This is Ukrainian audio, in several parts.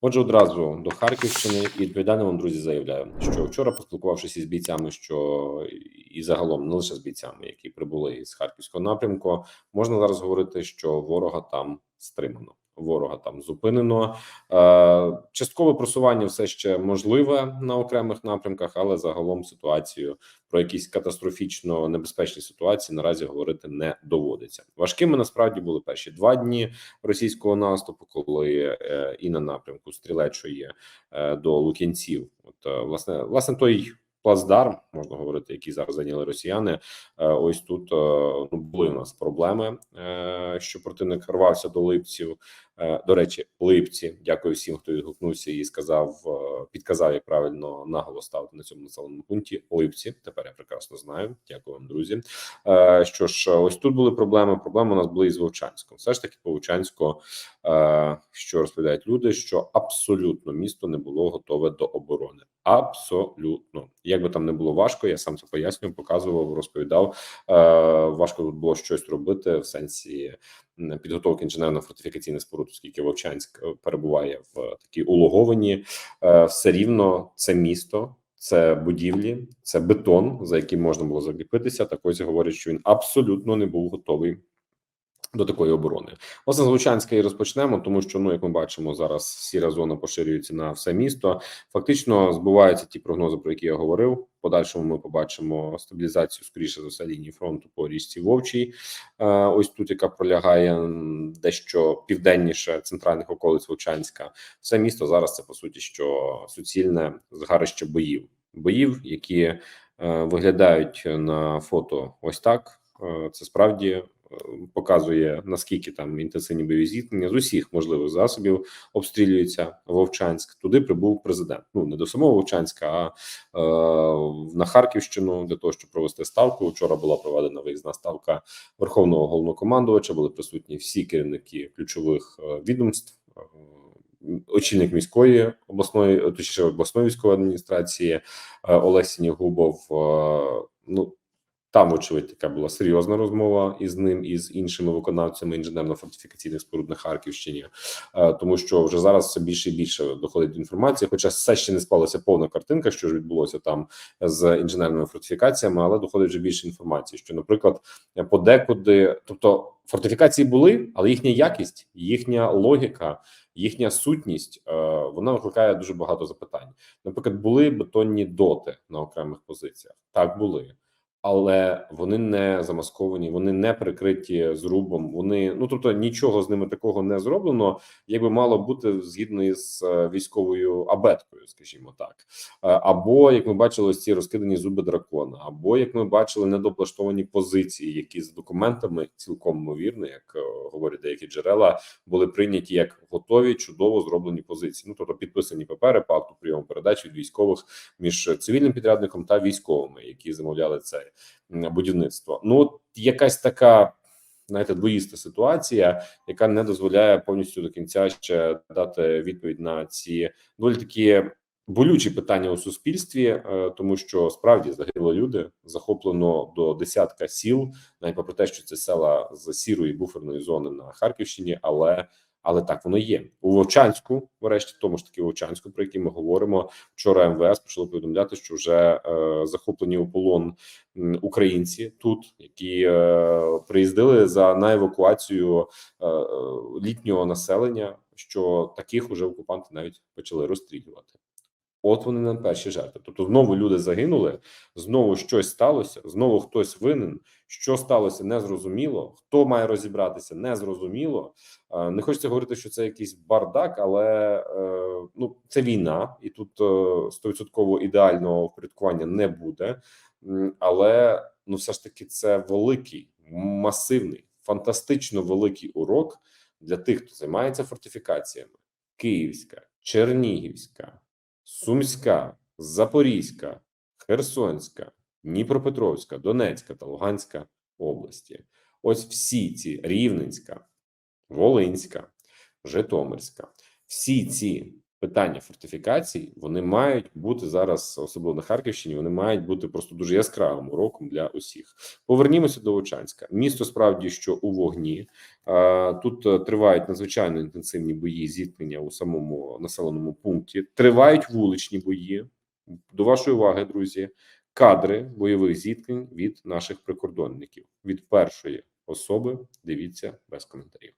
Отже, одразу до Харківщини і відповідально вам, друзі, заявляю, що вчора, поспілкувавшись із бійцями, що і загалом не лише з бійцями, які прибули із харківського напрямку, можна зараз говорити, що ворога там стримано. Ворога там зупинено Е, часткове просування все ще можливе на окремих напрямках, але загалом ситуацію про якісь катастрофічно небезпечні ситуації наразі говорити не доводиться. Важкими насправді були перші два дні російського наступу, коли е, і на напрямку стрілечої е, до Лук'янців, от власне, власне той. Плацдарм можна говорити, який зараз зайняли росіяни. Е, Ось тут е, ну були у нас проблеми, е, що противник рвався до липців. До речі, липці. Дякую всім, хто відгукнувся і сказав, підказав, як правильно наголос ставити на цьому населеному пункті. Липці. Тепер я прекрасно знаю. Дякую вам, друзі. Що ж, ось тут були проблеми. Проблеми у нас були із Вовчанськом. Все ж таки, по Вовчанську, що розповідають люди, що абсолютно місто не було готове до оборони. Абсолютно, як би там не було важко, я сам це пояснював, показував, розповідав. Е, Важко тут було щось робити в сенсі підготовки інженерно-фортифікаційних споруд, оскільки Вовчанськ е, перебуває в такій улоговані. Е, Все рівно це місто. Це будівлі, це бетон, за яким можна було закріпитися. Так ось говорять, що він абсолютно не був готовий до такої оборони. Власне, з Лучанська і розпочнемо, тому що ну, як ми бачимо, зараз сіра зона поширюється на все місто. Фактично збуваються ті прогнози, про які я говорив. Подальшому ми побачимо стабілізацію скоріше за все лінії фронту по річці Вовчій. Е, Ось тут, яка пролягає дещо південніше центральних околиць Вовчанська. Все місто зараз це по суті, що суцільне згарище боїв, боїв, які е, виглядають на фото ось так. Е, Це справді показує наскільки там інтенсивні бойові зіткнення з усіх можливих засобів обстрілюється Вовчанськ. Туди прибув президент. Ну не до самого Вовчанська, а е, на Харківщину для того, щоб провести ставку. Вчора була проведена виїзна ставка Верховного головнокомандувача. Були присутні всі керівники ключових е, відомств. е, Очільник міської обласної, точніше обласної військової адміністрації е, Олег Сінігубов. е, Ну там, вочевидь, така була серйозна розмова із ним і з іншими виконавцями інженерно-фортифікаційних споруд на Харківщині, е, тому що вже зараз все більше і більше доходить до інформації. Хоча все ще не склалася повна картинка, що ж відбулося там з інженерними фортифікаціями, але доходить вже більше інформації. Що, наприклад, подекуди, тобто фортифікації були, але їхня якість, їхня логіка. Їхня сутність е, вона викликає дуже багато запитань. Наприклад, були бетонні доти на окремих позиціях. Так були, але вони не замасковані, вони не прикриті зрубом. Вони ну тобто нічого з ними такого не зроблено, якби мало бути згідно із е, військовою абеткою, скажімо так. Е, Або як ми бачили, ось ці розкидані зуби дракона, або як ми бачили, недоплаштовані позиції, які з документами цілком ймовірно, як е, говорять деякі джерела, були прийняті як готові, чудово зроблені позиції. Ну тобто підписані папери по акту прийому передач від військових між цивільним підрядником та військовими, які замовляли це будівництво. Ну якась така. Знаєте, двоїста ситуація, яка не дозволяє повністю до кінця ще дати відповідь на ці доволі такі болючі питання у суспільстві, е, тому що справді загинули люди, захоплено до десятка сіл, навіть попри те, що це села з сірої буферної зони на Харківщині, але але так воно є у Вовчанську, врешті, тому ж таки Вовчанську, про який ми говоримо. Вчора МВС почало повідомляти, що вже е, захоплені у полон українці тут, які е, приїздили за на евакуацію е, е, літнього населення. Що таких уже окупанти навіть почали розстрілювати. От вони нам перші жертви. Тобто, знову люди загинули, знову щось сталося, знову хтось винен. Що сталося, незрозуміло. Хто має розібратися, незрозуміло. Е, Не хочеться говорити, що це якийсь бардак, але е, ну це війна, і тут е, стовідсотково ідеального впорядкування не буде. Але ну, все ж таки, це великий, масивний, фантастично великий урок для тих, хто займається фортифікаціями: Київська, Чернігівська. Сумська, Запорізька, Херсонська, Дніпропетровська, Донецька та Луганська області. Ось всі ці Рівненська, Волинська, Житомирська, всі ці питання фортифікацій вони мають бути зараз, особливо на Харківщині. Вони мають бути просто дуже яскравим уроком для усіх. Повернімося до Вовчанська. Місто справді що у вогні. Тут е, тривають надзвичайно інтенсивні бої, зіткнення у самому населеному пункті. Тривають вуличні бої. До вашої уваги, друзі, кадри бойових зіткнень від наших прикордонників від першої особи. Дивіться без коментарів.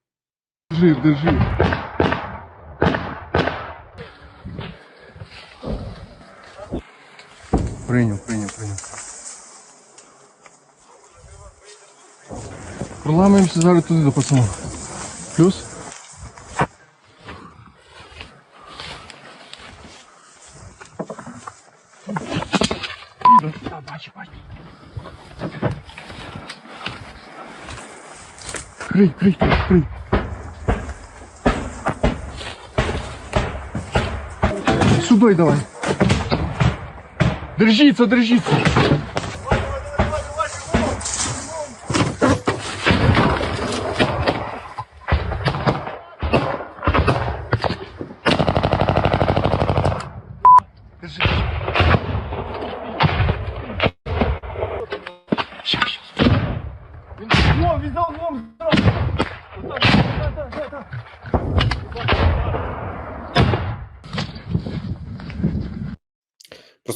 Держи, держи. Прийняв, прийняв, прийняв. Проламаємося зараз туди до пацанів. Плюс? Бачу, бачу. Крий, крий, крий. Сюди давай. Держіться, держіться. Держи. Ща, ща. Він лом, він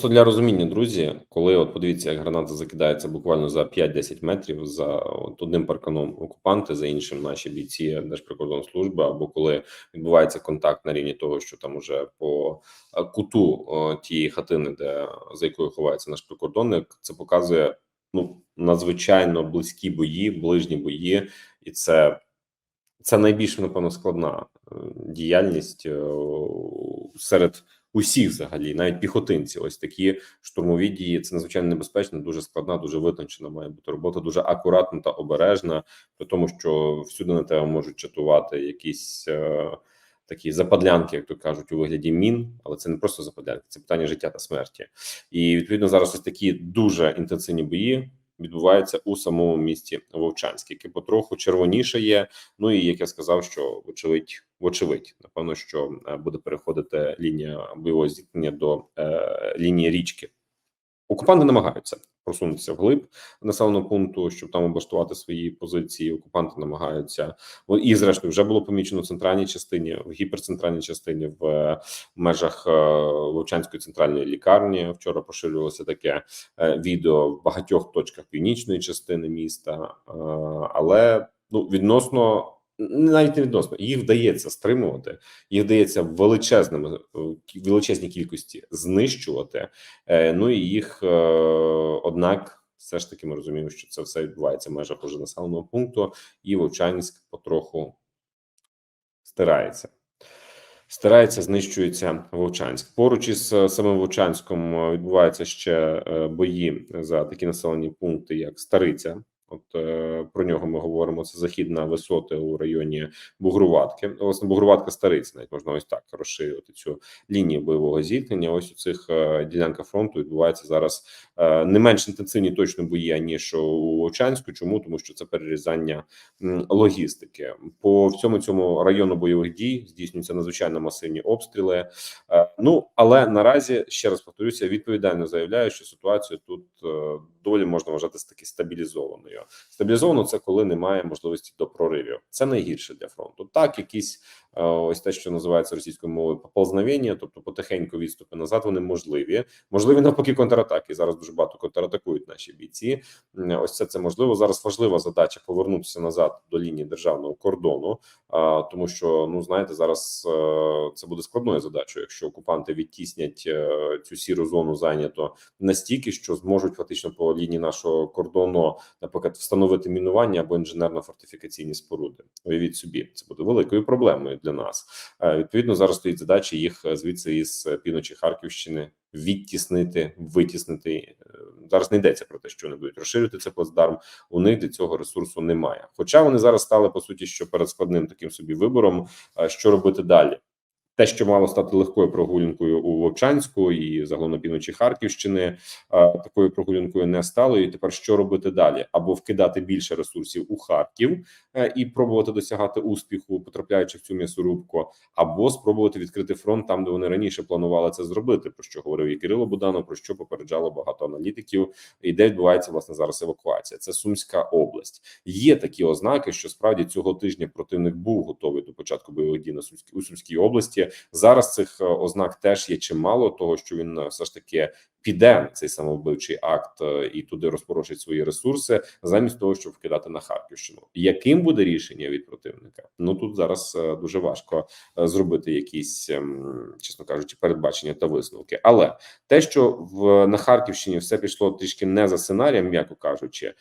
Просто для розуміння, друзі, коли от подивіться, як граната закидається буквально за 5-10 метрів за от одним парканом окупанти, за іншим наші бійці Держприкордонслужби, або коли відбувається контакт на рівні того, що там уже по е, куту о, тієї хатини, де за якою ховається наш прикордонник, це показує ну надзвичайно близькі бої, ближні бої, і це. Це найбільш напевно складна е, діяльність е, серед усіх, взагалі, навіть піхотинці. Ось такі штурмові дії. Це надзвичайно небезпечно, дуже складна, дуже витончена має бути робота, дуже акуратна та обережна, при тому, що всюди на тебе можуть чатувати якісь. е, Такі западлянки, як то кажуть, у вигляді мін, але це не просто западлянки, це питання життя та смерті. І відповідно зараз ось такі дуже інтенсивні бої відбуваються у самому місті Вовчанськ, яке потроху червоніше є. Ну і як я сказав, що вочевидь, вочевидь, напевно, що е, буде переходити лінія бойового зіткнення до е, лінії річки. Окупанти намагаються просунутися вглиб населеного пункту, щоб там облаштувати свої позиції. Окупанти намагаються і, зрештою, вже було помічено в центральній частині, в гіперцентральній частині, в е, межах е, Вовчанської центральної лікарні. Вчора поширювалося таке е, відео в багатьох точках північної частини міста, е, але ну відносно. Навіть не відносно їх вдається стримувати, їх вдається величезними е, величезній кількості знищувати. Е, Ну і їх, е, однак, все ж таки, ми розуміємо, що це все відбувається в межах уже населеного пункту, і Вовчанськ потроху стирається. Стирається, знищується Вовчанськ. Поруч із самим Вовчанськом відбуваються ще бої за такі населені пункти, як Стариця. От е, про нього ми говоримо. Це західна висоти у районі Бугруватки. Власне, Бугруватка Стариця, навіть можна ось так розширювати цю лінію бойового зіткнення. Ось у цих е, ділянках фронту відбувається зараз е, не менш інтенсивні точно бої ніж у Вовчанську. Чому тому, що це перерізання м, логістики по всьому цьому району бойових дій здійснюються надзвичайно масивні обстріли. Е, Ну але наразі ще раз повторюся, відповідально заявляю, що ситуацію тут е, доволі можна вважати таки стабілізованою. Стабілізовано це коли немає можливості до проривів. Це найгірше для фронту. Так, якісь е, ось те, що називається російською мовою поползновення, тобто потихеньку відступи назад, вони можливі. Можливі навпаки контратаки. Зараз дуже багато контратакують наші бійці. Ось це це можливо. Зараз важлива задача повернутися назад до лінії державного кордону, а, тому що ну знаєте, зараз е, це буде складною задачою, якщо окупанти відтіснять е, цю сіру зону зайнято настільки, що зможуть фактично по лінії нашого кордону, наприклад, встановити мінування або інженерно-фортифікаційні споруди. Уявіть собі, це буде великою проблемою для нас. Е, Відповідно, зараз стоїть задача їх е, звідси із е, півночі Харківщини відтіснити, витіснити. Зараз не йдеться про те, що вони будуть розширювати це плацдарм. У них для цього ресурсу немає. Хоча вони зараз стали по суті, що перед складним таким собі вибором, що робити далі. Те, що мало стати легкою прогулянкою у Вовчанську і загалом на півночі Харківщини, такою прогулянкою не стало. І тепер що робити далі? Або вкидати більше ресурсів у Харків е, і пробувати досягати успіху, потрапляючи в цю м'ясорубку, або спробувати відкрити фронт там, де вони раніше планували це зробити. Про що говорив і Кирило Буданов, про що попереджало багато аналітиків, і де відбувається власне зараз евакуація. Це Сумська область. Є такі ознаки, що справді цього тижня противник був готовий до початку бойових дій на Сумській у Сумській області. Зараз цих е, ознак теж є чимало, того що він е, все ж таки піде цей самовбивчий акт е, і туди розпорошить свої ресурси, замість того, щоб вкидати на Харківщину. Яким буде рішення від противника? Ну тут зараз е, дуже важко е, зробити якісь, ем, чесно кажучи, передбачення та висновки. Але те, що в на Харківщині все пішло трішки не за сценарієм, м'яко кажучи,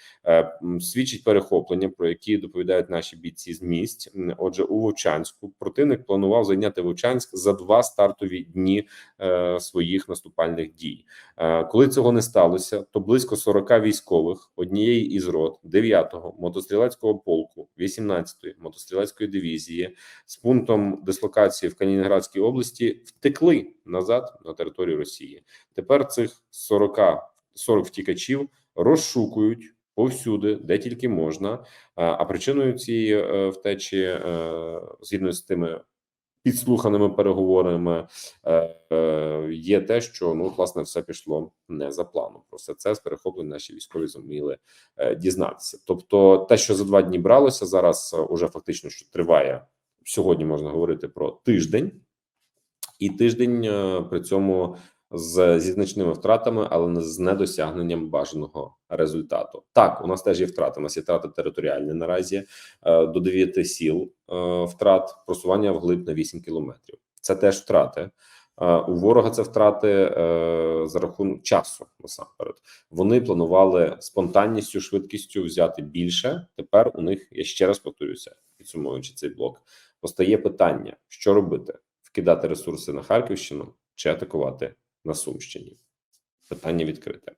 свідчить перехоплення, про які доповідають наші бійці з місць. Отже, у Вовчанську противник планував зайняти Вовчанськ за два стартові дні своїх наступальних дій. Е, Коли цього не сталося, то близько 40 військових однієї із рот 9-го мотострілецького полку, 18-ї мотострілецької дивізії з пунктом дислокації в Калінінградській області втекли назад на територію Росії. Тепер цих 40, 40 втікачів розшукують повсюди, де тільки можна. Е, А причиною цієї е, втечі, згідно з тими підслуханими переговорами, е, е, є те, що ну власне все пішло не за планом. Про все це з перехоплень наші військові зуміли е, дізнатися. Тобто, те, що за два дні бралося, зараз е, уже фактично що триває сьогодні. Можна говорити про тиждень, і тиждень е, при цьому з зі значними втратами, але не з недосягненням бажаного результату. Так, у нас теж є втрати. У нас є втрати територіальні наразі е, до 9 сіл е, втрат, просування вглиб на 8 кілометрів. Це теж втрати. Е, У ворога це втрати за рахунок часу. Насамперед вони планували спонтанністю, швидкістю взяти більше. Тепер у них я ще раз повторюся, підсумовуючи цей блок, постає питання: що робити: вкидати ресурси на Харківщину чи атакувати на Сумщині. Питання відкрите.